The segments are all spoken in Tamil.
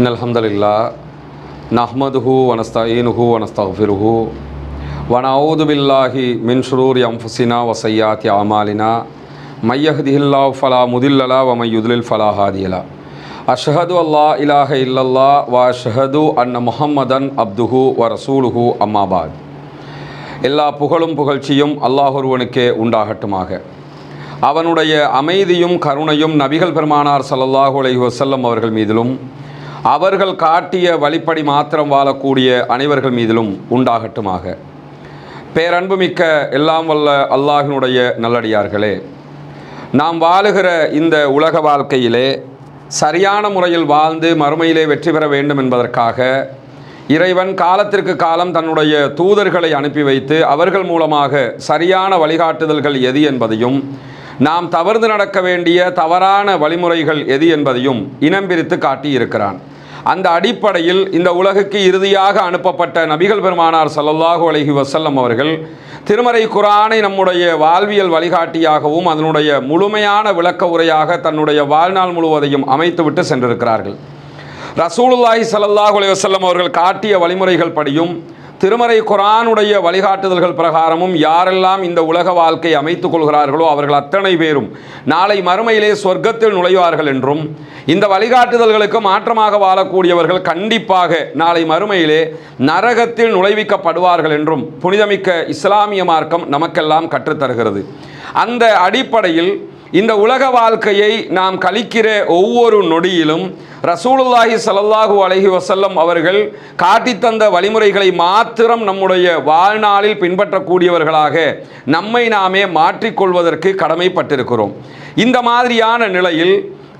إن الحمد لله نحمده ونستعينه ونستغفره ونعوذ بالله من شرور أنفسنا وسيئات أعمالنا من يهده الله فلا مضل له ومن يضلل فلا هادي له أشهد أن لا إله إلا الله وأشهد أن محمدا عبده ورسوله أما بعد எல்லா புகழும் புகழ்ச்சியும் அல்லாஹ் ஒருவனுக்கே உண்டாகட்டுமாக அவனுடைய அமைதியும் கருணையும் நபிகள் பெருமானார் ஸல்லல்லாஹு அலைஹி வஸல்லம் அவர்கள் மீதிலும் அவர்கள் காட்டிய வழிப்படி மாத்திரம் வாழக்கூடிய அனைவர்கள் மீதிலும் உண்டாகட்டுமாக. பேரன்புமிக்க எல்லாம் வல்ல அல்லாஹினுடைய நல்லடியார்களே நாம் வாழுகிற இந்த உலக வாழ்க்கையிலே சரியான முறையில் வாழ்ந்து மறுமையிலே வெற்றி பெற வேண்டும் என்பதற்காக இறைவன் காலத்திற்கு காலம் தன்னுடைய தூதர்களை அனுப்பி வைத்து அவர்கள் மூலமாக சரியான வழிகாட்டுதல்கள் எது என்பதையும் நாம் தவறுந்து நடக்க வேண்டிய தவறான வழிமுறைகள் எது என்பதையும் இனம் பிரித்து காட்டியிருக்கிறான். அந்த அடிப்படையில் இந்த உலகுக்கு இறுதியாக அனுப்பப்பட்ட நபிகள் பெருமானார் சல்லல்லாஹு அலஹி வசல்லம் அவர்கள் திருமறை குரானை நம்முடைய வாழ்வியல் வழிகாட்டியாகவும் அதனுடைய முழுமையான விளக்க உரையாக தன்னுடைய வாழ்நாள் முழுவதையும் அமைத்துவிட்டு சென்றிருக்கிறார்கள். ரசூலுல்லாஹி ஸல்லல்லாஹு அலி வசல்லம் அவர்கள் காட்டிய வழிமுறைகள் படியும் திருமறை குரானுடைய வழிகாட்டுதல்கள் பிரகாரமும் யாரெல்லாம் இந்த உலக வாழ்க்கை அமைத்துக் கொள்கிறார்களோ அவர்கள் அத்தனை பேரும் நாளை மறுமையிலே சொர்க்கத்தில் நுழைவார்கள் என்றும் இந்த வழிகாட்டுதல்களுக்கு மாற்றமாக வாழக்கூடியவர்கள் கண்டிப்பாக நாளை மறுமையிலே நரகத்தில் நுழைவிக்கப்படுவார்கள் என்றும் புனிதமிக்க இஸ்லாமிய மார்க்கம் நமக்கெல்லாம் கற்றுத்தருகிறது. அந்த அடிப்படையில் இந்த உலக வாழ்க்கையை நாம் கழிக்கிற ஒவ்வொரு நொடியிலும் ரசூலுல்லாஹி சலல்லாஹு அலஹி வசல்லம் அவர்கள் காட்டித் தந்த வழிமுறைகளை மாத்திரம் நம்முடைய வாழ்நாளில் பின்பற்றக்கூடியவர்களாக நம்மை நாமே மாற்றிக்கொள்வதற்கு கடமைப்பட்டிருக்கிறோம். இந்த மாதிரியான நிலையில்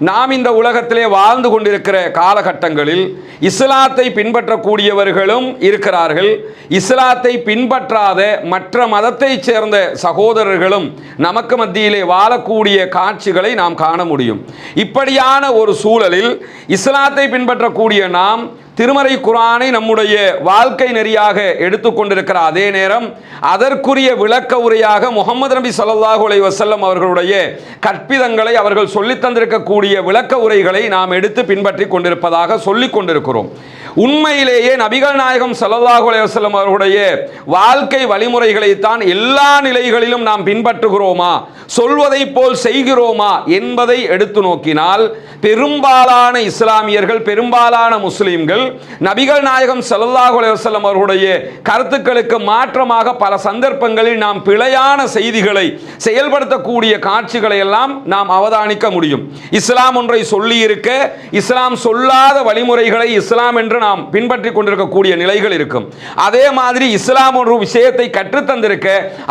நாம் இந்த உலகத்திலே வாழ்ந்து கொண்டிருக்கிற காலகட்டங்களில் இஸ்லாத்தை பின்பற்றக்கூடியவர்களும் இருக்கிறார்கள். இஸ்லாத்தை பின்பற்றாத மற்ற மதத்தைச் சேர்ந்த சகோதரர்களும் நமக்கு மத்தியிலே வாழக்கூடிய காட்சிகளை நாம் காண முடியும். இப்படியான ஒரு சூழலில் இஸ்லாத்தை பின்பற்றக்கூடிய நாம் திருமறை குரானை நம்முடைய வாழ்க்கை நெறியாக எடுத்துக்கொண்டிருக்கிற அதே நேரம் அதற்குரிய விளக்க உரையாக முகமது நபி சல்லாஹூ அலைஹி வசல்லம் அவர்களுடைய கற்பிதங்களை அவர்கள் சொல்லித் தந்திருக்கக்கூடிய விளக்க உரைகளை நாம் எடுத்து பின்பற்றி கொண்டிருப்பதாக சொல்லிக் கொண்டிருக்கிறோம். உண்மையிலேயே நபிகள் நாயகம் ஸல்லல்லாஹு அலைஹி அவர்களுடைய வாழ்க்கை வழிமுறைகளைத்தான் எல்லா நிலைகளிலும் நாம் பின்பற்றுகிறோமா? சொல்வதைப் போல் செய்கிறோமா? என்பதை எடுத்து நோக்கினால் பெரும்பாலான இஸ்லாமியர்கள் பெரும்பாலான முஸ்லிம்கள் நபிகள் நாயகம் ஸல்லல்லாஹு அலைஹி அவர்களுடைய கருத்துக்களுக்கு மாற்றமாக பல சந்தர்ப்பங்களில் நாம் பிழையான செய்திகளை செயல்படுத்தக்கூடிய காட்சிகளை எல்லாம் நாம் அவதானிக்க முடியும். இஸ்லாம் ஒன்றை சொல்லியிருக்க இஸ்லாம் சொல்லாத வழிமுறைகளை இஸ்லாம் என்று நாம் பின்பற்றி கொண்டிருக்கக்கூடிய நிலைகள் இருக்கும். அதே மாதிரி இஸ்லாம் ஒரு விஷயத்தை கற்றுத்தந்திருக்க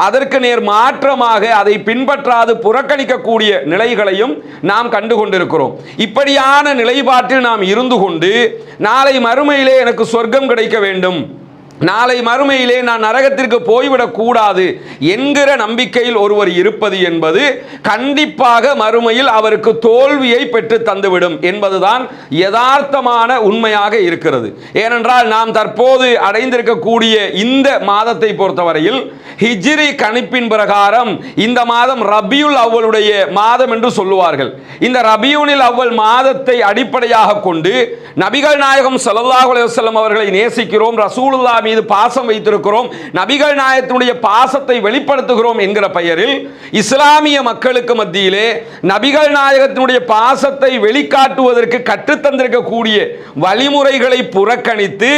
அதற்கு நேர் மாற்றமாக அதை பின்பற்றாது புறக்கணிக்கக்கூடிய நிலைகளையும் நாம் கண்டு கொண்டிருக்கிறோம் இப்படியான நிலைப்பாட்டில் நாம் இருந்து கொண்டு நாளை மறுமையிலே எனக்கு சொர்க்கம் கிடைக்க வேண்டும். நாளை மறுமையிலே நான் நரகத்திற்கு போய்விடக்கூடாது என்கிற நம்பிக்கையில் ஒருவர் இருப்பது என்பது கண்டிப்பாக மறுமையில் அவருக்கு தோல்வியை பெற்று தந்துவிடும் என்பதுதான் யதார்த்தமான உண்மையாக இருக்கிறது. ஏனென்றால் நாம் தற்போது அடைந்திருக்கக்கூடிய இந்த மாதத்தை பொறுத்தவரையில் ஹிஜ்ரி கணிப்பின் பிரகாரம் இந்த மாதம் ரபியுல் அவ்வளுடைய மாதம் என்று சொல்லுவார்கள். இந்த ரபியூனில் அவ்வள் மாதத்தை அடிப்படையாக கொண்டு நபிகள் நாயகம் சல்லாஹ் அலுவலம் அவர்களை நேசிக்கிறோம் ரசூலுல்லாமி மீது பாசம் வைத்திருக்கிறோம். நபிகள் நாயத்தினுடைய பாசத்தை வெளிப்படுத்துகிறோம் என்கிற பெயரில் இஸ்லாமிய மக்களுக்கு மத்தியிலே நபிகள் நாயகத்தினுடைய பாசத்தை வெளிக்காட்டுவதற்கு கற்றுத்தந்திருக்கக்கூடிய வழிமுறைகளை புறக்கணித்து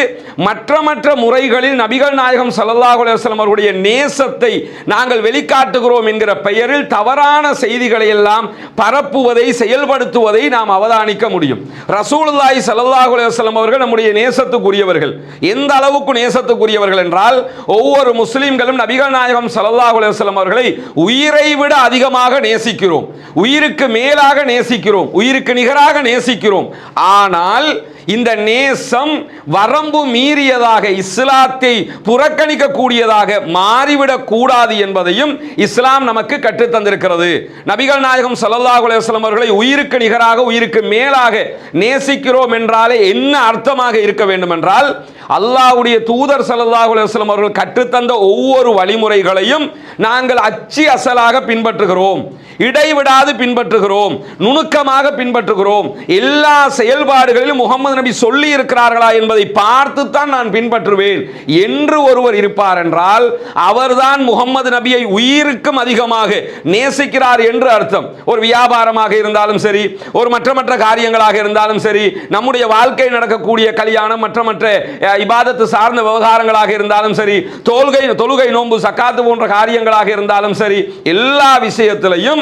மற்ற மற்ற முறைகளில் நபிகள் நாயகம் ஸல்லல்லாஹு அலைஹி அவருடைய நேசத்தை நாங்கள் வெளிக்காட்டுகிறோம் என்கிற பெயரில் தவறான செய்திகளை எல்லாம் பரப்புவதை செயல்படுத்துவதை நாம் அவதானிக்க முடியும். ரசூலுல்லாய் ஸல்லல்லாஹு அவர்கள் நம்முடைய நேசத்துக்குரியவர்கள். எந்த அளவுக்கு நேசத்துக்குரியவர்கள் என்றால் ஒவ்வொரு முஸ்லிம்களும் நபிகள் நாயகம் ஸல்லல்லாஹு அலைஹி அவர்களை உயிரை விட அதிகமாக நேசிக்கிறோம். உயிருக்கு மேலாக நேசிக்கிறோம். உயிருக்கு நிகராக நேசிக்கிறோம். ஆனால் இந்த நேசம் வரம்பு மீறியதாக இஸ்லாத்தை புறக்கணிக்க கூடியதாக மாறிவிடக் கூடாது என்பதையும் இஸ்லாம் நமக்கு கற்றுத்தந்திருக்கிறது நபிகள் நாயகம் ஸல்லல்லாஹு அலுவலம் அவர்களை உயிருக்கு நிகராக உயிருக்கு மேலாக நேசிக்கிறோம் என்றாலே என்ன அர்த்தமாக இருக்க வேண்டும் என்றால் அல்லாஹ்வுடைய தூதர் சல்லாஹ் அலுவலம் அவர்கள் கற்றுத்தந்த ஒவ்வொரு வழிமுறைகளையும் நாங்கள் அச்சி அசலாக பின்பற்றுகிறோம். இடைவிடாது பின்பற்றுகிறோம் நுணுக்கமாக பின்பற்றுகிறோம். எல்லா செயல்பாடுகளிலும் முகமது நபி சொல்லி இருக்கிறார்களா என்பதை பார்த்துத்தான் நான் பின்பற்றுவேன். என்று ஒருவர் இருப்பார் என்றால் அவர்தான் முகமது நபியை உயிருக்கும் அதிகமாக நேசிக்கிறார் என்று அர்த்தம். ஒரு வியாபாரமாக இருந்தாலும் சரி ஒரு மற்ற மற்ற காரியங்களாக இருந்தாலும் சரி நம்முடைய வாழ்க்கை நடக்கக்கூடிய கல்யாணம் மற்ற மற்ற இபாதத்து சார்ந்த விவகாரங்களாக இருந்தாலும் சரி தோல்கை தொழுகை நோன்பு சக்காத்து போன்ற காரியங்களாக இருந்தாலும் சரி எல்லா விஷயத்திலையும்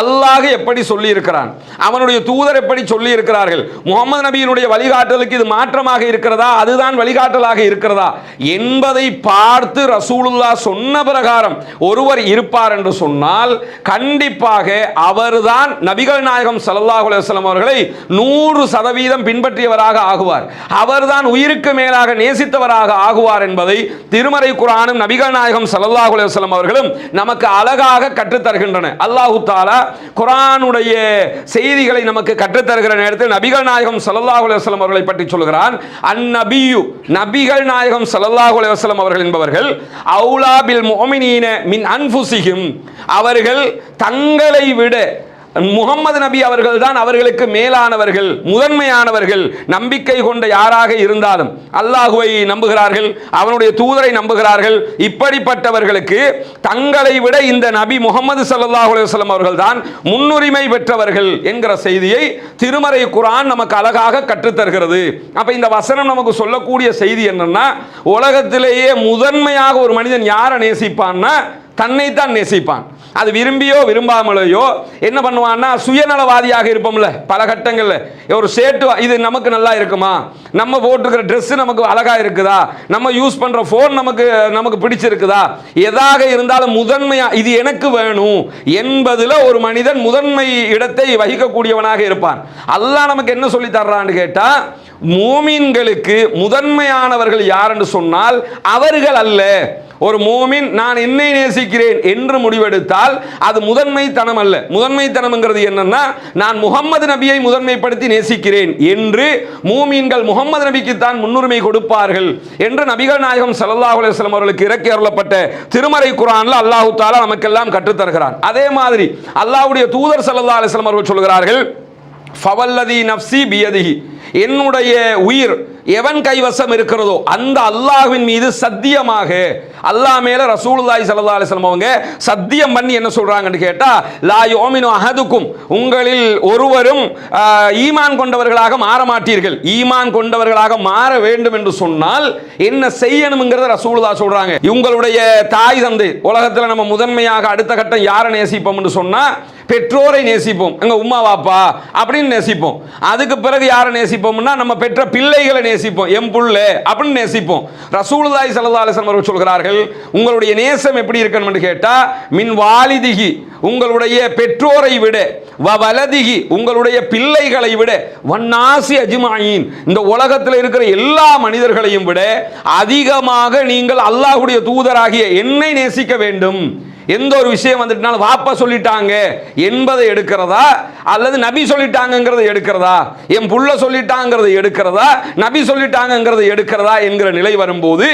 அல்லாஹ் எப்படி சொல்லி இருக்கிறான் அவனுடைய தூதர் எப்படி சொல்லி இருக்கிறார்கள் முகமது நபியினுடைய வழிகாட்டலுக்கு இது மாற்றமாக இருக்கிறதா? அதுதான் வழிகாட்டலாக இருக்கிறதா? என்பதை பார்த்து ரசூலுல்லா சொன்ன பிரகாரம் ஒருவர் இருப்பார் என்று சொன்னால் கண்டிப்பாக அவர்தான் நபிகள் நாயகம் ஸல்லல்லாஹு அலுவலம் அவர்களை நூறு சதவீதம் பின்பற்றியவராக ஆகுவார். அவர்தான் உயிருக்கு மேலாக நேசித்தவராக ஆகுவார் என்பதை திருமறை குரானும் நபிகள் நாயகம் ஸல்லல்லாஹு அலுவலம் அவர்களும் நமக்கு அழகாக கற்றுத்தருகின்றன. அல்லாஹு தாலா குரானுடைய செய்திகளை நமக்கு கற்றுத் தருகிற நேரத்தில் நபிகள் நாயகம் ஸல்லல்லாஹு அலுவலம் அவர்களை பற்றி சொல்கிறான். அந்நபியு நபிகள் நாயகம் ஸல்லல்லாஹு அலுவலம் அவர்கள் என்பவர்கள் அவுலா பில் முஃமினீன மின் அன்புசிகும் அவர்கள் தங்களை விட முகம்மது நபி அவர்கள் தான் அவர்களுக்கு மேலானவர்கள் முதன்மையானவர்கள் நம்பிக்கை கொண்ட யாராக இருந்தாலும். அல்லாஹுவை நம்புகிறார்கள் அவனுடைய தூதரை நம்புகிறார்கள். இப்படிப்பட்டவர்களுக்கு தங்களை விட இந்த நபி முகமது சல்லாஹ் அலுவலம் அவர்கள் தான் முன்னுரிமை பெற்றவர்கள் என்கிற செய்தியை திருமறை குரான் நமக்கு அழகாக கற்றுத்தருகிறது. அப்ப இந்த வசனம் நமக்கு சொல்லக்கூடிய செய்தி என்னன்னா உலகத்திலேயே முதன்மையாக ஒரு மனிதன் யாரை நேசிப்பான்னா தன்னைத்தான் நேசிப்பான். அது விரும்பியோ விரும்பாமலையோ என்ன பண்ணுவான்னா சுயநலவாதியாக இருப்போம்ல பல கட்டங்களில். ஒரு சேட்டு இது நமக்கு நல்லா இருக்குமா? நம்ம போட்டிருக்கிற ட்ரெஸ்ஸு நமக்கு அழகாக இருக்குதா? நம்ம யூஸ் பண்ணுற ஃபோன் நமக்கு நமக்கு பிடிச்சிருக்குதா? எதாக இருந்தாலும் முதன்மையாக இது எனக்கு வேணும் என்பதில் ஒரு மனிதன் முதன்மை இடத்தை வகிக்கக்கூடியவனாக இருப்பான். அல்லாஹ் நமக்கு என்ன சொல்லி தர்றான்னு கேட்டால் மூமின்களுக்கு முதன்மையானவர்கள் யார் என்று சொன்னால் அவர்கள் அல்ல. ஒரு மூமின் நான் என்னை நேசிக்கிறேன் என்று முடிவெடுத்தால் அது முதன்மைத்தனம் அல்ல. முதன்மைத்தனம்ங்கிறது என்னன்னா நான் முகம்மது நபியை முதன்மைப்படுத்தி நேசிக்கிறேன் என்று மூமீன்கள் முகம்மது நபிக்கு தான் முன்னுரிமை கொடுப்பார்கள் என்று நபிகள் நாயகம் சல்லாஹ் அலுவலம் அவர்களுக்கு இறக்கி அருளப்பட்ட திருமறை குரான்ல அல்லாஹு தாலா நமக்கெல்லாம் கற்றுத்தருகிறான். அதே மாதிரி அல்லாஹுடைய தூதர் சல்லா அலுவலம் அவர்கள் சொல்கிறார்கள் ஃபவல்லதி நஃப்சி பியதிஹி. என்னுடைய உயிர் எவன் கைவசம் இருக்கிறதோ அந்த அல்லாஹ்வின் மீது சத்தியமாக அல்லாஹ் மேல ரசூலுல்லாஹி ஸல்லல்லாஹு அலைஹி வஸல்லம் அவங்க சத்தியம் பண்ணி என்ன சொல்றாங்கன்னு கேட்டா லா யோமினு அஹதுக்கும் உங்களில் ஒருவரும் ஈமான் கொண்டவர்களாக மாற மாட்டீர்கள். ஈமான் கொண்டவர்களாக மாற வேண்டும் என்று சொன்னால் என்ன செய்யணுங்கிறத ரசூலுல்லாஹ் சொல்றாங்க. உங்களுடைய தாய் தந்தை உலகத்துல நம்ம முதன்மையாக அடுத்த கட்டம் யாரை நேசிப்போம் என்று சொன்னா பெற்றோரை நேசிப்போம். எங்க உம்மா வாப்பா அப்படின்னு நேசிப்போம். அதுக்கு பிறகு யாரை நேசிப்போம்? நேசிப்போம்னா நம்ம பெற்ற பிள்ளைகளை நேசிப்போம். எம் புள்ள அப்படின்னு நேசிப்போம். ரசூலுதாய் ஸல்லல்லாஹு அவர்கள் சொல்கிறார்கள் உங்களுடைய நேசம் எப்படி இருக்கணுமென்னு கேட்டால் மின் வாலிதிகி உங்களுடைய பெற்றோரை விட வ வலதிகி உங்களுடைய பிள்ளைகளை விட வன்னாசி அஜிமாயின். இந்த உலகத்தில் இருக்கிற எல்லா மனிதர்களையும் விட அதிகமாக நீங்கள் அல்லாஹுடைய தூதராகிய என்னை நேசிக்க வேண்டும். எந்த ஒரு விஷயம் வந்துட்டுனாலும் வாப்பா சொல்லிட்டாங்க என்பதை எடுக்கிறதா? அல்லது நபி சொல்லிட்டாங்கிறத எடுக்கிறதா? என் புள்ள சொல்லிட்டாங்கிறத எடுக்கிறதா? நபி சொல்லிட்டாங்கிறத எடுக்கிறதா என்கிற நிலை வரும்போது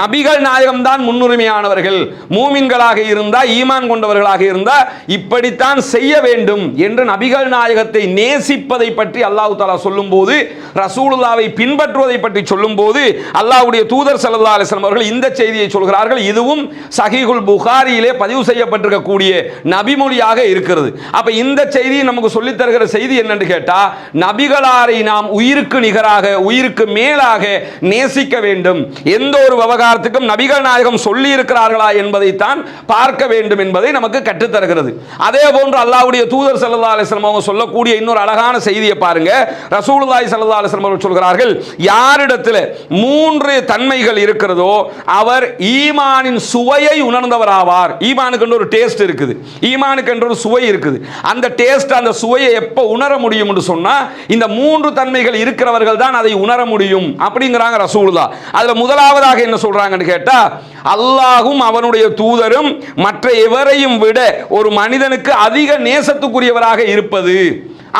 நபிகள் நாயகம் தான் முன்னுரிமையானவர்கள். மூமின்களாக இருந்தா ஈமான் கொண்டவர்களாக இருந்தா இப்படித்தான் செய்ய வேண்டும் என்று நபிகள் நாயகத்தை நேசிப்பதை பற்றி அல்லாஹ் தாலா சொல்லும்போது ரசூலுல்லாவை பின்பற்றுவதை பற்றி சொல்லும் போது அல்லாஹ்வுடைய தூதர் சல்லா அலிஸ்லாம் அவர்கள் இந்த செய்தியை சொல்கிறார்கள். இதுவும் சஹிகுல் புகாரியிலே பதிவு பதிவு செய்யப்பட்டிருக்கக்கூடிய நபிமொழியாக இருக்கிறது. அப்ப இந்த செய்தி நமக்கு சொல்லித் தருகிற செய்தி என்னன்னு கேட்டா நபிகளாரை நாம் உயிருக்கு நிகராக உயிருக்கு மேலாக நேசிக்க வேண்டும். எந்த ஒரு விவகாரத்துக்கும் நபிகள் நாயகம் சொல்லி இருக்கிறார்களா என்பதைத்தான் பார்க்க வேண்டும் என்பதை நமக்கு கற்றுத்தருகிறது அதே போன்று அல்லாவுடைய தூதர் சல்லா அலிஸ்லம் அவங்க சொல்லக்கூடிய இன்னொரு அழகான செய்தியை பாருங்க. ரசூலுல்லாய் சல்லா அலிஸ்லம் அவர்கள் சொல்கிறார்கள் யாரிடத்தில் மூன்று தன்மைகள் இருக்கிறதோ அவர் ஈமானின் சுவையை உணர்ந்தவர் ஆவார் ஈமான் ஈமானுக்குன்ற ஒரு டேஸ்ட் இருக்குது. ஈமானுக்குன்ற ஒரு சுவை இருக்குது. அந்த டேஸ்ட் அந்த சுவையை எப்போ உணர முடியும் என்று சொன்னால் இந்த மூன்று தன்மைகள் இருக்கிறவர்கள் தான் அதை உணர முடியும் அப்படிங்கிறாங்க ரசூலுல்லா அதில் முதலாவதாக என்ன சொல்கிறாங்கன்னு கேட்டால் அல்லாஹும் அவனுடைய தூதரும் மற்ற எவரையும் விட ஒரு மனிதனுக்கு அதிக நேசத்துக்குரியவராக இருப்பது.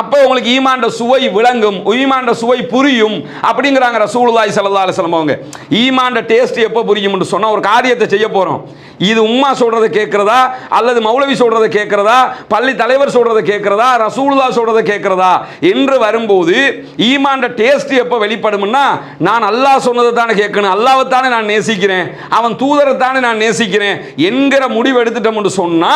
அப்போ உங்களுக்கு ஈமாண்ட சுவை விளங்கும் ஈமாண்ட சுவை புரியும் அப்படிங்கிறாங்க ரசூலுல்லாய் ஸல்லல்லாஹு அலைஹி அவங்க. ஈமாண்ட டேஸ்ட் எப்போ புரியும்னு சொன்னால் ஒரு காரியத்தை செய்ய போகிறோம் இது உம்மா சொல்றதை கேட்குறதா? அல்லது மௌலவி சொல்றதை கேட்குறதா? பள்ளி தலைவர் சொல்றதை கேட்குறதா? ரசூல்லா சொல்றதை கேட்குறதா? என்று வரும்போது ஈமான்ட டேஸ்ட் எப்போ வெளிப்படும்னா நான் அல்லாஹ் சொன்னதை தானே கேட்கணும். அல்லாவை தானே நான் நேசிக்கிறேன். அவன் தூதரை தானே நான் நேசிக்கிறேன் என்கிற முடிவு எடுத்துட்டோம்னு சொன்னா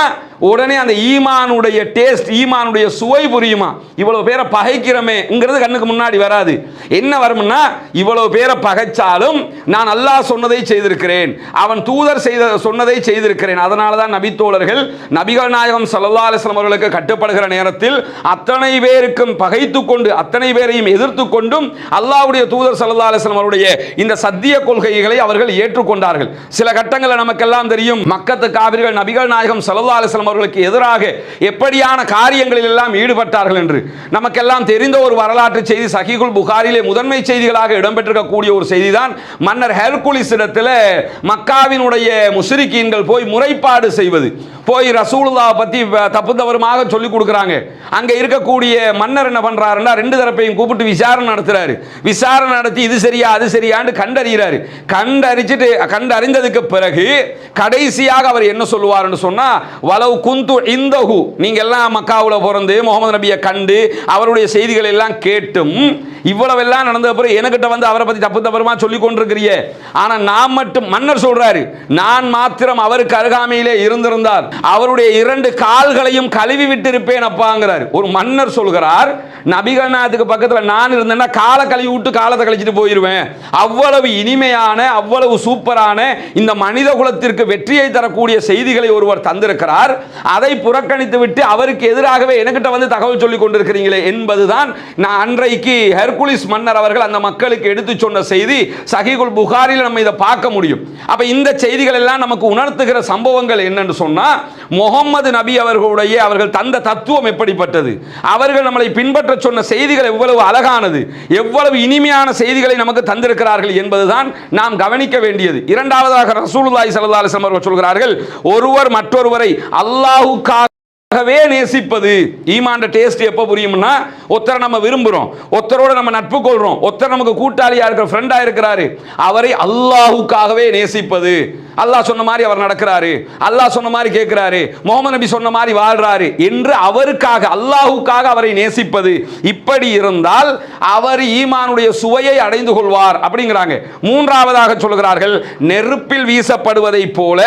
உடனே அந்த ஈமானுடைய டேஸ்ட் ஈமானுடைய சுவை புரியுமா? இவ்வளவு பேரை பகைக்கிறமேங்கிறது கண்ணுக்கு முன்னாடி வராது. என்ன வரும்னா இவ்வளவு பேரை பகைச்சாலும் நான் அல்லாஹ் சொன்னதை செய்திருக்கிறேன். அவன் தூதர் செய்த சொன்னதை செய்திருக்கிறேன். அதனால தான் நபித்தோழர்கள் நபிகள் நாயகம் சல்லா அலிஸ்லாம் அவர்களுக்கு கட்டுப்படுகிற நேரத்தில் அத்தனை பேருக்கும் பகைத்து கொண்டு அத்தனை பேரையும் எதிர்த்து கொண்டும் அல்லாவுடைய தூதர் சல்லா அலிஸ்லாம் அவருடைய இந்த சத்திய கொள்கைகளை அவர்கள் ஏற்றுக்கொண்டார்கள். சில கட்டங்களில் நமக்கெல்லாம் தெரியும் மக்கத்து காவிரிகள் நபிகள் நாயகம் சல்லா அலிஸ்லாம் அவர்களுக்கு எதிராக எப்படியான காரியங்களில் எல்லாம் ஈடுபட்டார்கள் என்று. நமக்கெல்லாம் தெரிந்த ஒரு வரலாற்று செய்தி சஹீகுல் புகாரிலே முதன்மை செய்திகளாக இடம்பெற்றிருக்கக்கூடிய ஒரு செய்திதான் மன்னர் ஹெர்குலிஸ் இடத்துல மக்காவினுடைய முசிறிக்கு முஸ்ரிக்கீன்கள் போய் முறைப்பாடு செய்வது. போய் ரசூலுல்லா பற்றி தப்பு தவறுமாக சொல்லி கொடுக்குறாங்க. அங்க இருக்கக்கூடிய மன்னர் என்ன பண்ணுறாருன்னா ரெண்டு தரப்பையும் கூப்பிட்டு விசாரணை நடத்துகிறாரு விசாரணை நடத்தி இது சரியா அது சரியான்னு கண்டறிகிறாரு. கண்டறிச்சிட்டு கண்டறிந்ததுக்கு பிறகு கடைசியாக அவர் என்ன சொல்லுவார்னு சொன்னா வலவு குந்து இந்தகு நீங்க எல்லாம் மக்காவுல பிறந்து முகமது நபியை கண்டு அவருடைய செய்திகள் எல்லாம் கேட்டும். இவ்வளவெல்லாம் நடந்த பிறகு எனக்கிட்ட வந்து அவரை பற்றி தப்பு தவறுமா சொல்லி கொண்டிருக்கிறியே? ஆனா நான் மட்டும் மன்னர் சொல்றாரு நான் மாத்திரம் அவருக்கு அருகாமையிலே இருந்திருந்தார். அவருடைய இரண்டு கால்களையும் கழுவி விட்டிருப்பேன் அப்பாங்கிறார். ஒரு மன்னர் சொல்கிறார் நபிகநாத்துக்கு பக்கத்தில் நான் இருந்தேன்னா காலை கழுவி விட்டு காலத்தை கழிச்சிட்டு போயிடுவேன் அவ்வளவு இனிமையான அவ்வளவு சூப்பரான இந்த மனித குலத்திற்கு வெற்றியை தரக்கூடிய செய்திகளை ஒருவர் தந்திருக்கிறார். அதை புறக்கணித்து விட்டு அவருக்கு எதிராகவே எனக்கிட்ட வந்து தகவல் சொல்லி கொண்டிருக்கிறீங்களே என்பதுதான் நான் அன்றைக்கு ஹெர்குலிஸ் மன்னர் அவர்கள் அந்த மக்களுக்கு எடுத்து சொன்ன செய்தி. சஹீகுல் புகாரில் நம்ம இதை பார்க்க முடியும். அப்ப இந்த செய்திகள் எல்லாம் நமக்கு உணர்த்துகிற சம்பவங்கள் என்னன்னு சொன்னால் முகம்மது நபி அவர்களுடைய அவர்கள் தந்த தத்துவம் எப்படிப்பட்டது? அவர்கள் நம்மளை பின்பற்ற சொன்ன செய்திகள் எவ்வளவு அழகானது? எவ்வளவு இனிமையான செய்திகளை நமக்கு தந்திருக்கிறார்கள் என்பதுதான் நாம் கவனிக்க வேண்டியது. இரண்டாவதாக ரசூலுல்லாய் சல்லா அலைஹி அவர்கள் சொல்கிறார்கள் ஒருவர் மற்றொருவரை அல்லாஹுக்காக ஆகவே நேசிப்பது. ஈமாண்ட டேஸ்ட் எப்போ புரியும்னா ஒருத்தரை நம்ம விரும்புகிறோம் ஒருத்தரோட நம்ம நட்பு கொள்கிறோம் ஒருத்தர் நமக்கு கூட்டாளியாக இருக்கிற ஃப்ரெண்டாக இருக்கிறாரு. அவரை அல்லாஹுக்காகவே நேசிப்பது. அல்லாஹ் சொன்ன மாதிரி அவர் நடக்கிறாரு. அல்லாஹ் சொன்ன மாதிரி கேட்கிறாரு. முகமது நபி சொன்ன மாதிரி வாழ்றாரு என்று அவருக்காக அல்லாஹுக்காக அவரை நேசிப்பது. இப்படி இருந்தால் அவர் ஈமானுடைய சுவையை அடைந்து கொள்வார் அப்படிங்கிறாங்க. மூன்றாவதாக சொல்கிறார்கள் நெருப்பில் வீசப்படுவதை போல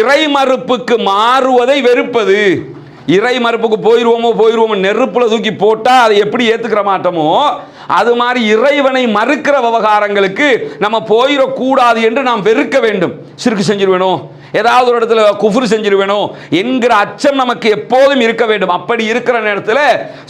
இறை மறுப்புக்கு மாறுவதை வெறுப்பது. இறை மறுப்புக்கு போயிடுவோமோ போயிடுவோமோ நெருப்புல தூக்கி போட்டா அதை எப்படி ஏத்துக்கிற மாட்டோமோ அது மாதிரி இறைவனை மறுக்கிற விவகாரங்களுக்கு நம்ம போயிடக்கூடாது என்று நாம் வெறுக்க வேண்டும். சிறுக்கு செஞ்சிருவேணும் ஏதாவது ஒரு இடத்துல குஃபுர் செஞ்சிருவேனோ என்கிற அச்சம் நமக்கு எப்போதும் இருக்க வேண்டும். அப்படி இருக்கிற நேரத்தில்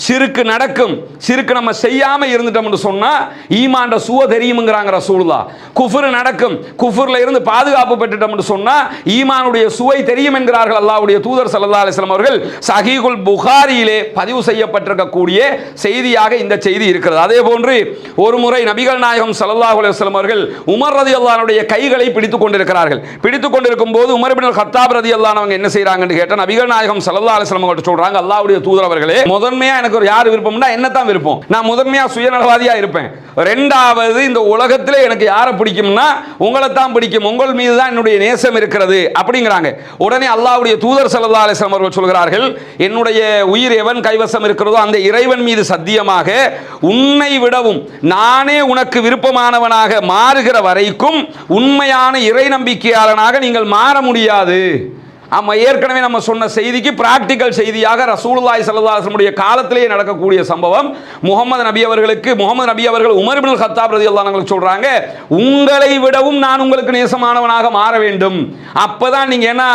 சிறுக்கு நடக்கும் சிறுக்கு நம்ம செய்யாமல் இருந்துட்டோம்னு சொன்னால் ஈமாண்ட சுவ தெரியுமுங்கிறாங்க ரசூலுல்லா. குஃபுரு நடக்கும் குஃபுரில் இருந்து பாதுகாப்பு பெற்றுட்டோம்னு சொன்னால் ஈமானுடைய சுவை தெரியும் என்கிறார்கள் அல்லாவுடைய தூதர் சல்லா அலிஸ்லாம் அவர்கள். சஹீகுல் புகாரியிலே பதிவு செய்யப்பட்டிருக்கக்கூடிய செய்தியாக இந்த செய்தி இருக்கிறது. அதே போன்று ஒரு முறை நபிகள் நாயகம் சல்லாஹ் அலுவலம் அவர்கள் உமர் ரதியல்லாஹுடைய கைகளை பிடித்துக் கொண்டிருக்கிறார்கள். பிடித்துக் கொண்டிருக்கும் போது உமர் உமரபின் ஹத்தாப் ரதி அல்லானவங்க என்ன செய்யறாங்கன்னு கேட்டா நபிகள் நாயகம் சல்லா அலிஸ்லாம் வஸல்லம் சொல்றாங்க அல்லாவுடைய தூதரவர்களே முதன்மையா எனக்கு ஒரு யார் விருப்பம்னா என்ன தான் விருப்பம். நான் முதன்மையா சுயநலவாதியா இருப்பேன். ரெண்டாவது இந்த உலகத்தில் எனக்கு யாரை பிடிக்கும்னா உங்களை தான் பிடிக்கும். உங்கள் மீது தான் என்னுடைய நேசம் இருக்கிறது அப்படிங்கிறாங்க. உடனே அல்லாவுடைய தூதர் சல்லா அலிஸ்லாம் அவர்கள் சொல்கிறார்கள் என்னுடைய உயிர் எவன் கைவசம் இருக்கிறதோ அந்த இறைவன் மீது சத்தியமாக உன்னை விடவும் நானே உனக்கு விருப்பமானவனாக மாறுகிற வரைக்கும் உண்மையான இறை நம்பிக்கையாளனாக நீங்கள் மாற முடியாது. ஆமா ஏற்கனவே நம்ம சொன்ன செய்திக்கு பிராக்டிக்கல் செய்தியாக ரசூலுல்லாய் ஸல்லல்லாஹு காலத்திலேயே நடக்கக்கூடிய சம்பவம். முகமது நபி அவர்களுக்கு முகமது நபி அவர்கள் உமர் இப்னு கத்தாப் ரலியல்லாஹு அன்ஹு சொல்றாங்க உங்களை விடவும் நான் உங்களுக்கு நேசமானவனாக மாற வேண்டும். அப்பதான் நீங்க என்ன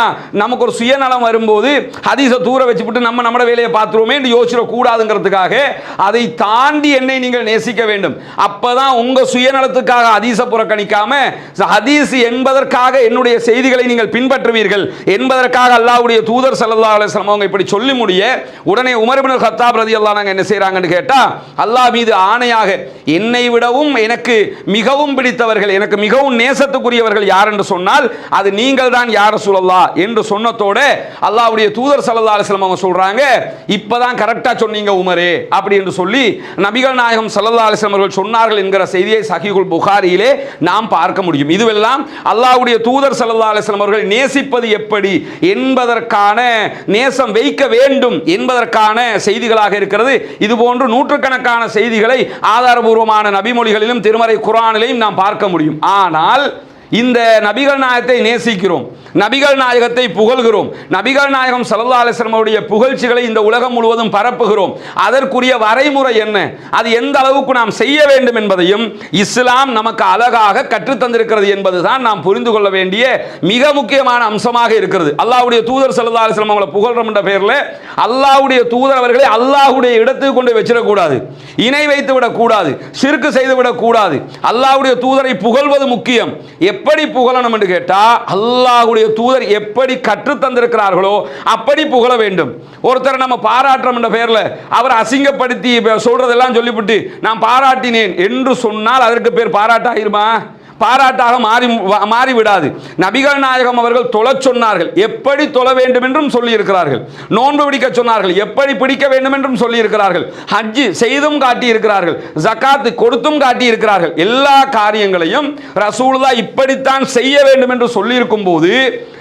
நமக்கு ஒரு சுயநலம் வரும்போது ஹதீஸை தூர வச்சுவிட்டு நம்ம நம்மளோட வேலையை பார்த்துருவோமே யோசிச்சிட கூடாதுங்கிறதுக்காக அதை தாண்டி என்னை நீங்கள் நேசிக்க வேண்டும். அப்பதான் உங்க சுயநலத்துக்காக ஹதீஸை புறக்கணிக்காம ஹதீஸ் என்பதற்காக என்னுடைய செய்திகளை நீங்கள் பின்பற்றுவீர்கள். என்பதற்கு இதற்காக அல்லாவுடைய தூதர் ஸல்லல்லாஹு அலுவலம் அவங்க இப்படி சொல்லி முடிய உடனே உமர் ஹத்தா பிரதி அல்லா நாங்கள் என்ன செய்கிறாங்கன்னு கேட்டால் அல்லாஹ் மீது ஆணையாக என்னை விடவும் எனக்கு மிகவும் பிடித்தவர்கள் எனக்கு மிகவும் நேசத்துக்குரியவர்கள் யார் என்று சொன்னால் அது நீங்கள் தான் யார் சொல்லலாம் என்று சொன்னதோட அல்லாவுடைய தூதர் ஸல்லல்லாஹு அலுவலம் அவங்க சொல்கிறாங்க இப்போதான் கரெக்டாக சொன்னீங்க உமரே அப்படி என்று சொல்லி நபிகள் நாயகம் ஸல்லல்லாஹு அலுவலம் அவர்கள் சொன்னார்கள் என்கிற செய்தியை சஹிகுல் புகாரியிலே நாம் பார்க்க முடியும். இதுவெல்லாம் அல்லாவுடைய தூதர் ஸல்லல்லாஹு அலுவலம் அவர்கள் நேசிப்பது எப்படி? என்பதற்கான நேசம் வைக்க வேண்டும் என்பதற்கான செய்திகளாக இருக்கிறது. இது போன்று நூற்றுக்கணக்கான செய்திகளை ஆதாரபூர்வமான நபிமொழிகளிலும் திருமறை குரானிலையும் நாம் பார்க்க முடியும். ஆனால் இந்த நபிகள் நாயகத்தை நேசிக்கிறோம். நபிகள் நாயகத்தை புகழ்கிறோம். நபிகள் நாயகம் சல்லா அலிஸ்லமுடைய புகழ்ச்சிகளை இந்த உலகம் முழுவதும் பரப்புகிறோம். அதற்குரிய வரைமுறை என்ன? அது எந்த அளவுக்கு நாம் செய்ய வேண்டும் என்பதையும் இஸ்லாம் நமக்கு அழகாக கற்றுத்தந்திருக்கிறது என்பதுதான் நாம் புரிந்து கொள்ள வேண்டிய மிக முக்கியமான அம்சமாக இருக்கிறது. அல்லாவுடைய தூதர் சல்லா அலிஸ்லாம் அவங்களை புகழ்றோம் என்ற பெயரில் அல்லாவுடைய தூதர் அவர்களை அல்லாஹுடைய இடத்துக்கு கொண்டு வச்சிடக்கூடாது. இணை வைத்து விடக்கூடாது. சிறுக்கு செய்து விடக்கூடாது. அல்லாவுடைய தூதரை புகழ்வது முக்கியம். எப்படி புகழணும் என்று கேட்டால் அல்லாஹுடைய தூதர் எப்படி கற்றுத்தந்திருக்கிறார்களோ அப்படி புகழ வேண்டும். ஒருத்தரை நம்ம பாராட்டுறோம் என்ற பெயரில் அவர் அசிங்கப்படுத்தி சொல்கிறதெல்லாம் சொல்றதெல்லாம் சொல்லிவிட்டு நான் பாராட்டினேன் என்று சொன்னால் அதற்கு பேர் பாராட்டாயிருமா? பாராட்டாக மாறி மாறி விடாது நபிகள் நாயகம் அவர்கள் தொழச் சொன்னார்கள். எப்படி தொழ வேண்டும் என்றும் சொல்லியிருக்கிறார்கள். நோன்பு பிடிக்க சொன்னார்கள். எப்படி பிடிக்க வேண்டும் என்றும் சொல்லியிருக்கிறார்கள். ஹஜ்ஜி செய்தும் காட்டி இருக்கிறார்கள் ஜகாத்து கொடுத்தும் காட்டி இருக்கிறார்கள் எல்லா காரியங்களையும் ரசூலுதா இப்படித்தான் செய்ய வேண்டும் என்று சொல்லியிருக்கும் போது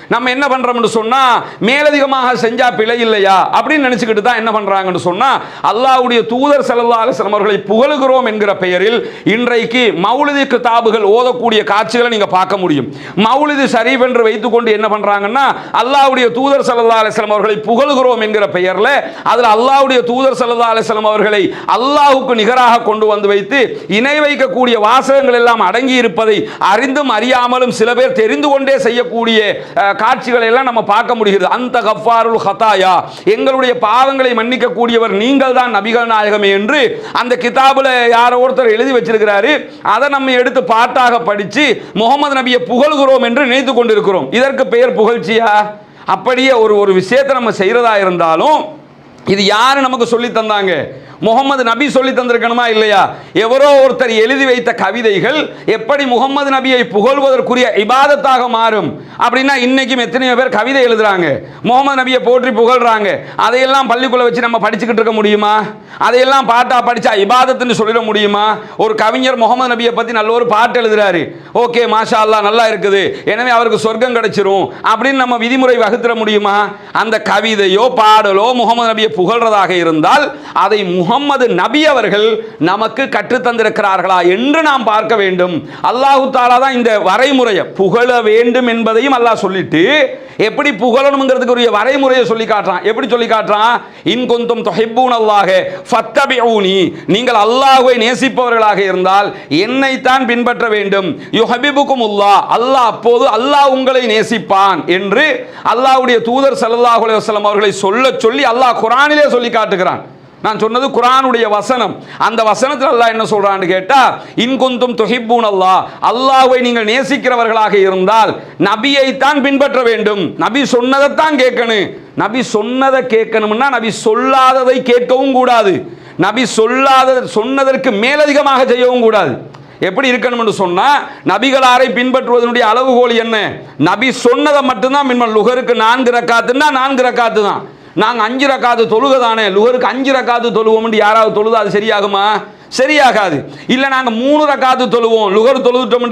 நம்ம என்ன பண்ணுறோம்னு சொன்னால் மேலதிகமாக செஞ்சால் பிழை இல்லையா? அப்படின்னு நினச்சிக்கிட்டு தான் என்ன பண்ணுறாங்கன்னு சொன்னால் அல்லாவுடைய தூதர் செலவாக சிலமர்களை புகழுகிறோம் என்கிற பெயரில் இன்றைக்கு மௌலிதி கிதாபுகள் ஓதக்கூடிய காட்சிகளை நீங்கள் பார்க்க முடியும். மௌலிது ஷரீஃப் என்று வைத்துக்கொண்டு என்ன பண்ணுறாங்கன்னா அல்லாவுடைய தூதர் ஸல்லல்லாஹு அலைஹி அவர்களை புகழுகிறோம் என்கிற பெயரில் அதில் அல்லாவுடைய தூதர் ஸல்லல்லாஹு சிலமர்களை அல்லாஹுக்கு அவர்களை நிகராக கொண்டு வந்து வைத்து இணை வைக்கக்கூடிய வாசகங்கள் எல்லாம் அடங்கி இருப்பதை அறிந்தும் அறியாமலும் சில பேர் தெரிந்து கொண்டே செய்யக்கூடிய காட்சிகளை எல்லாம் நம்ம பார்க்க முடிகிறது அந்த கஃபாருல் ஹதாயா எங்களுடைய பாவங்களை மன்னிக்க கூடியவர் நீங்கள் தான் நபிகள் நாயகமே என்று அந்த கிதாபில் யாரோ ஒருத்தர் எழுதி வச்சிருக்கிறாரு. அதை நம்ம எடுத்து பாட்டாக படித்து முகமது நபியை புகழ்கிறோம் என்று நினைத்து கொண்டிருக்கிறோம். இதற்கு பெயர் புகழ்ச்சியா? அப்படியே ஒரு ஒரு விஷயத்தை நம்ம செய்கிறதா இருந்தாலும் இது யாரு நமக்கு சொல்லி தந்தாங்க? முகமது நபி சொல்லி தந்திருக்கணுமா இல்லையா? எவரோ ஒருத்தர் எழுதி வைத்த கவிதைகள் எப்படி முகமது நபியை புகழ்வதற்குரிய இபாதத்தாக மாறும்? அப்படின்னா இன்னைக்கும் எத்தனையோ பேர் கவிதை எழுதுறாங்க. முகமது நபியை போற்றி புகழ்றாங்க. அதையெல்லாம் பள்ளிக்குள்ள வச்சு நம்ம படிச்சுக்கிட்டு இருக்க முடியுமா? அதையெல்லாம் பாட்டா படிச்சா இபாதத்துன்னு சொல்லிட முடியுமா? ஒரு கவிஞர் முகமது நபியை பத்தி நல்ல ஒரு பாட்டு எழுதுறாரு. ஓகே மாஷா அல்லாஹ் நல்லா இருக்குது. எனவே அவருக்கு சொர்க்கம் கிடைச்சிரும். அப்படின்னு நம்ம விதிமுறை வகுத்துற முடியுமா? அந்த கவிதையோ பாடலோ முகமது நபியை புகழ்றதாக இருந்தால் அதை முகம்மது நபி அவர்கள் நமக்கு கற்றுத் தந்திருக்கிறார்களா என்று நாம் பார்க்க வேண்டும். அல்லாஹு தாலா தான் இந்த வரைமுறையை புகழ வேண்டும் என்பதையும் அல்லாஹ் சொல்லிட்டு எப்படி புகழணுங்கிறதுக்கு உரிய வரைமுறையை சொல்லி காட்டுறான். எப்படி சொல்லி காட்டுறான்? இன் கொந்தும் தொஹிப்பூன் அல்லாஹ் நீங்கள் அல்லாஹுவை நேசிப்பவர்களாக இருந்தால் என்னைத்தான் பின்பற்ற வேண்டும். யுஹபிபுக்கும் உல்லா அல்லாஹ் அப்போது அல்லாஹ் உங்களை நேசிப்பான் என்று அல்லாஹ்வுடைய தூதர் சல்லாஹ் அலுவலம் அவர்களை சொல்ல சொல்லி அல்லாஹ் குரானிலே சொல்லி காட்டுகிறான். நான் சொன்னது குரானுடைய வசனம். அந்த வசனத்தில் அல்லாஹ் என்ன சொல்றான்னு கேட்டா இன்குந்தும் துஹிப்பூன் அல்லாஹ். அல்லாஹ்வை நீங்கள் நேசிக்கிறவர்களாக இருந்தால் நபியை தான் பின்பற்ற வேண்டும். நபி சொன்னதைத்தான் கேட்கணும். நபி சொன்னதை கேட்கணும்னா நபி சொல்லாததை கேட்கவும் கூடாது. நபி சொல்லாத சொன்னதற்கு மேலதிகமாக செய்யவும் கூடாது. எப்படி இருக்கணும் என்று சொன்னா நபிகளாரை பின்பற்றுவதனுடைய அளவுகோல் என்ன? நபி சொன்னதை மட்டும்தான் மின்மல் லுகருக்கு நான்கு ரக்காத்துன்னா நான்கு ரக்காத்து தான் நாங்கள் அஞ்சு ரக்காது தொழுக தானே லுகருக்கு அஞ்சு ரக்காது தொழுவோம்னு யாராவது தொழுதா அது சரியாகுமா? சரியாகாது. இல்லை நாங்கள் மூணு ரக்காத்து தொழுவோம். லுகர் தொழுதுட்டோம்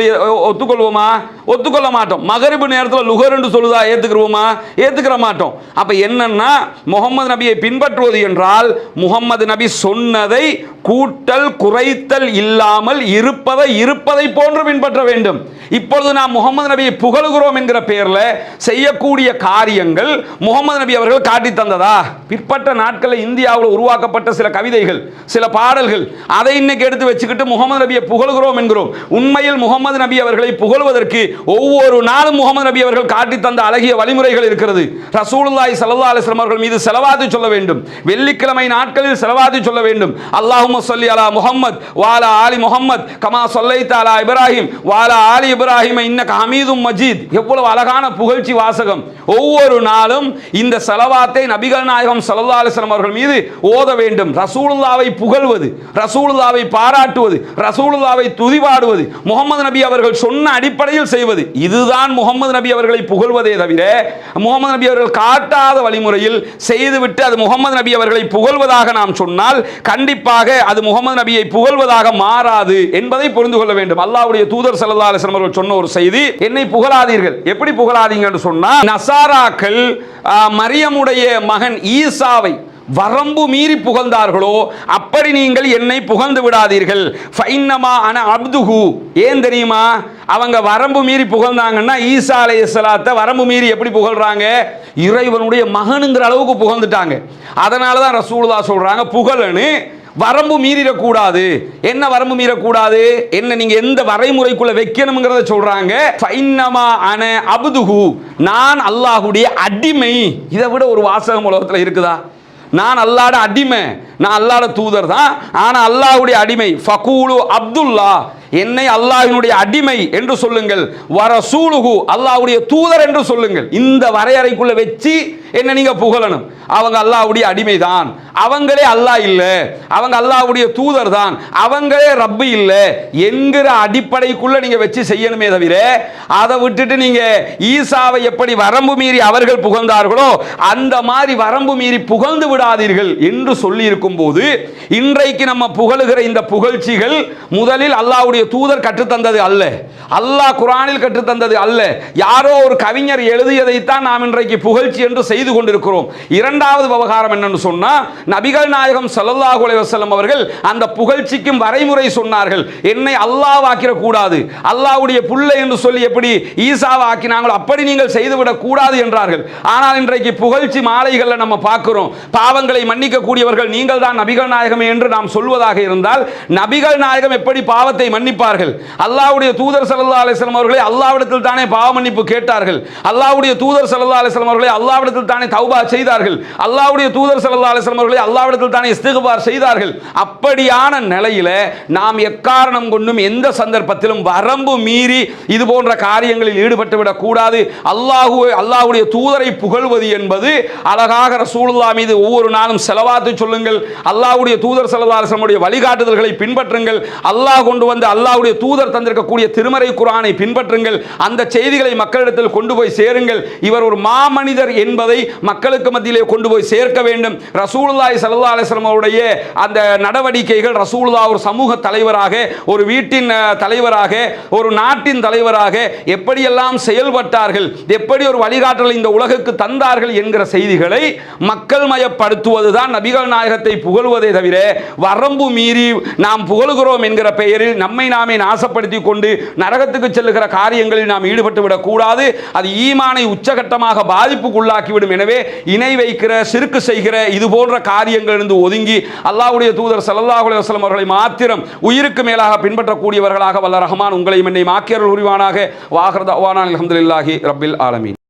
ஒத்துக்கொள்வோமா? ஒத்துக்கொள்ள மாட்டோம். மகரிபு நேரத்தில் லுகர் என்று சொல்லுதா ஏற்றுக்கிறோமா ஏற்றுக்கிற மாட்டோம். அப்போ என்னன்னா முகமது நபியை பின்பற்றுவது என்றால் முகமது நபி சொன்னதை கூட்டல் குறைத்தல் இல்லாமல் இருப்பதை இருப்பதை போன்று பின்பற்ற வேண்டும். இப்பொழுது நாம் முகமது நபியை புகழுகிறோம் என்கிற பெயரில் செய்யக்கூடிய காரியங்கள் முகமது நபி அவர்கள் காட்டி தந்ததா பிற்பட்ட நாட்களில் இந்தியாவில் உருவாக்கப்பட்ட சில கவிதைகள் சில பாடல்கள் அதை இன்னைக்கு எடுத்து வச்சுக்கிட்டு முகமது நபியை புகழ்கிறோம் என்கிறோம். உண்மையில் முகமது நபி அவர்களை புகழ்வதற்கு ஒவ்வொரு நாளும் முகமது நபி அவர்கள் காட்டி தந்த அழகிய வழிமுறைகள் இருக்கிறது. ரசூலுல்லாய் சல்லா அலைஹி அவர்கள் மீது செலவாதி சொல்ல வேண்டும். வெள்ளிக்கிழமை நாட்களில் செலவாதி சொல்ல வேண்டும். அல்லாஹும் சொல்லி அலா முகமது வாலா ஆலி முகமது கமா ஸல்லைத அலா இப்ராஹிம் வாலா ஆலி இப்ராஹிம் இன்னக்கு ஹமீதும் மஜீத். எவ்வளவு அழகான புகழ்ச்சி வாசகம். ஒவ்வொரு நாளும் இந்த செலவாத்தை நபிகள் நாயகம் சல்லா அலைஹி அவர்கள் மீது ஓத வேண்டும். ரசூலுல்லாவை புகழ்வது. ரசூல் ரசூலுல்லாவை பாராட்டுவது ரசூலுல்லாவை துதிபாடுவது முகமது நபி அவர்கள் சொன்ன அடிப்படையில் செய்வது இதுதான் முகமது நபி அவர்களை புகழ்வதே தவிர முகமது நபி அவர்கள் காட்டாத வழிமுறையில் செய்துவிட்டு அது முகமது நபி அவர்களை புகழ்வதாக நாம் சொன்னால் கண்டிப்பாக அது முகமது நபியை புகழ்வதாக மாறாது என்பதை புரிந்து கொள்ள வேண்டும். அல்லாவுடைய தூதர் ஸல்லல்லாஹு அலைஹி அவர்கள் சொன்ன ஒரு செய்தி என்னை புகழாதீர்கள். எப்படி புகழாதீங்கன்னு சொன்னா நசாராக்கள் மரியமுடைய மகன் ஈசாவை வரம்பு மீறி புகழ்ந்தார்களோ அப்படி நீங்கள் என்னை புகழ்ந்து விடாதீர்கள். ஃபைன்னமா அன அப்துஹு. ஏன் தெரியுமா? அவங்க வரம்பு மீறி புகழ்ந்தாங்கன்னா ஈசா அலைஹிஸ்ஸலாத்தை வரம்பு மீறி எப்படி புகழ்றாங்க? இறைவனுடைய மகனுங்கிற அளவுக்கு புகழ்ந்துட்டாங்க. அதனால தான் ரசூலுதா சொல்கிறாங்க புகழனு வரம்பு மீறிடக்கூடாது. என்ன வரம்பு மீறக்கூடாது? என்ன நீங்க எந்த வரைமுறைக்குள்ள வைக்கணுங்கிறத சொல்றாங்க. ஃபைன்னமா அன அபுதுகு நான் அல்லாஹுடைய அடிமை. இதை விட ஒரு வாசகம் உலகத்தில் இருக்குதா? நான் அல்லாட அடிமை நான் அல்லாட தூதர் தான் ஆனால் அல்லாவுடைய அடிமை ஃபகூலு அப்துல்லா. என்னை அல்லாஹினுடைய அடிமை என்று சொல்லுங்கள். வர வரசூலுகு அல்லாஹுடைய தூதர் என்று சொல்லுங்கள். இந்த வரையறைக்குள்ள வச்சு என்ன நீங்க புகழணும். அவங்க அல்லாஹுடைய அடிமை தான். அவங்களே அல்லாஹ் இல்லை. அவங்க அல்லாஹ்வுடைய தூதர் தான். அவங்களே ரப்பு இல்லை. என்கிற அடிப்படைக்குள்ள நீங்க வச்சு செய்யணுமே தவிர அதை விட்டுட்டு நீங்க ஈசாவை எப்படி வரம்பு மீறி அவர்கள் புகழ்ந்தார்களோ அந்த மாதிரி வரம்பு மீறி புகழ்ந்து விடாதீர்கள் என்று சொல்லி இருக்கும் போது இன்றைக்கு நம்ம புகழுகிற இந்த புகழ்ச்சிகள் முதலில் அல்லாஹுடைய அவருடைய தூதர் கற்றுத்தந்தது அல்ல. அல்லாஹ் குரானில் கற்றுத்தந்தது அல்ல. யாரோ ஒரு கவிஞர் எழுதியதைத்தான் நாம் இன்றைக்கு புகழ்ச்சி என்று செய்து கொண்டிருக்கிறோம். இரண்டாவது விவகாரம் என்னன்னு சொன்னால் நபிகள் நாயகம் சல்லல்லாஹு அலைவசல்லம் அவர்கள் அந்த புகழ்ச்சிக்கும் வரைமுறை சொன்னார்கள். என்னை அல்லாஹ் கூடாது. அல்லாஹ்வுடைய புள்ளை என்று சொல்லி எப்படி ஈசாவை ஆக்கினாங்களோ அப்படி நீங்கள் செய்துவிடக் கூடாது என்றார்கள். ஆனால் இன்றைக்கு புகழ்ச்சி மாலைகளில் நம்ம பார்க்கிறோம். பாவங்களை மன்னிக்கக்கூடியவர்கள் நீங்கள் தான் நபிகள் நாயகமே என்று நாம் சொல்வதாக இருந்தால் நபிகள் நாயகம் எப்படி பாவத்தை மன்னிப்பார்கள். அல்லாவுடைய தூதர் சல்லா அலைஹி அவர்களை அல்லாவிடத்தில் தானே பாவ மன்னிப்பு கேட்டார்கள். அல்லாவுடைய தூதர் சல்லா அலைஹி அவர்களை அல்லாவிடத்தில் தானே தௌபா செய்தார்கள். அல்லாவுடைய தூதர் சல்லா அலைஹி அவர்களை அல்லாவிடத்தில் தானே இஸ்திகுபார் செய்தார்கள். அப்படியான நிலையில நாம் எக்காரணம் கொண்டும் எந்த சந்தர்ப்பத்திலும் வரம்பு மீறி இது போன்ற காரியங்களில் ஈடுபட்டு விடக்கூடாது அல்லாஹு அல்லாஹ்வுடைய தூதரை புகழ்வது என்பது அழகாக ரசூலுல்லா மீது ஒவ்வொரு நாளும் செலவாத்து சொல்லுங்கள். அல்லாஹ்வுடைய தூதர் ஸல்லல்லாஹு அலைஹி வழிகாட்டுதல்களை பின்பற்றுங்கள். அல்லாஹ் கொண்டு வந்து அல்ல அல்லாவுடைய தூதர் தந்திருக்கக்கூடிய திருமறை குரானை பின்பற்றுங்கள். அந்த செய்திகளை மக்களிடத்தில் கொண்டு போய் சேருங்கள். இவர் ஒரு மாமனிதர் என்பதை மக்களுக்கு மத்தியிலே கொண்டு போய் சேர்க்க வேண்டும். ரசூலுல்லாய் சல்லா அலிஸ்லம் அவருடைய அந்த நடவடிக்கைகள் ரசூலுல்லா ஒரு சமூக தலைவராக ஒரு வீட்டின் தலைவராக ஒரு நாட்டின் தலைவராக எப்படியெல்லாம் செயல்பட்டார்கள் எப்படி ஒரு வழிகாட்டலை இந்த உலகுக்கு தந்தார்கள் என்கிற செய்திகளை மக்கள் மயப்படுத்துவதுதான் நபிகள் நாயகத்தை புகழ்வதை தவிர வரம்பு மீறி நாம் புகழ்கிறோம் என்கிற பெயரில் நம்மை நாமே நாசப்படுத்தி கொண்டு நரகத்துக்கு செல்லுகிற காரியங்களில் நாம் ஈடுபட்டு விடக்கூடாது அது ஈமானை உச்சகட்டமாக பாதிப்புக்குள்ளாக்கிவிடும். எனவே இணை வைக்கிற சிறுக்கு செய்கிற இது போன்ற காரியங்களிலிருந்து ஒதுங்கி அல்லாஹ்வுடைய தூதர் ஸல்லல்லாஹு அலைஹி அவர்களை மாத்திரம் உயிருக்கு மேலாக பின்பற்றக்கூடியவர்களாக வல்ல ரஹமான் உங்களையும் என்னை மாக்கியர்கள் உரிவானாக வாஹ்ரத அவானான் அல்ஹம்துலில்லாஹி ஆலமீன்.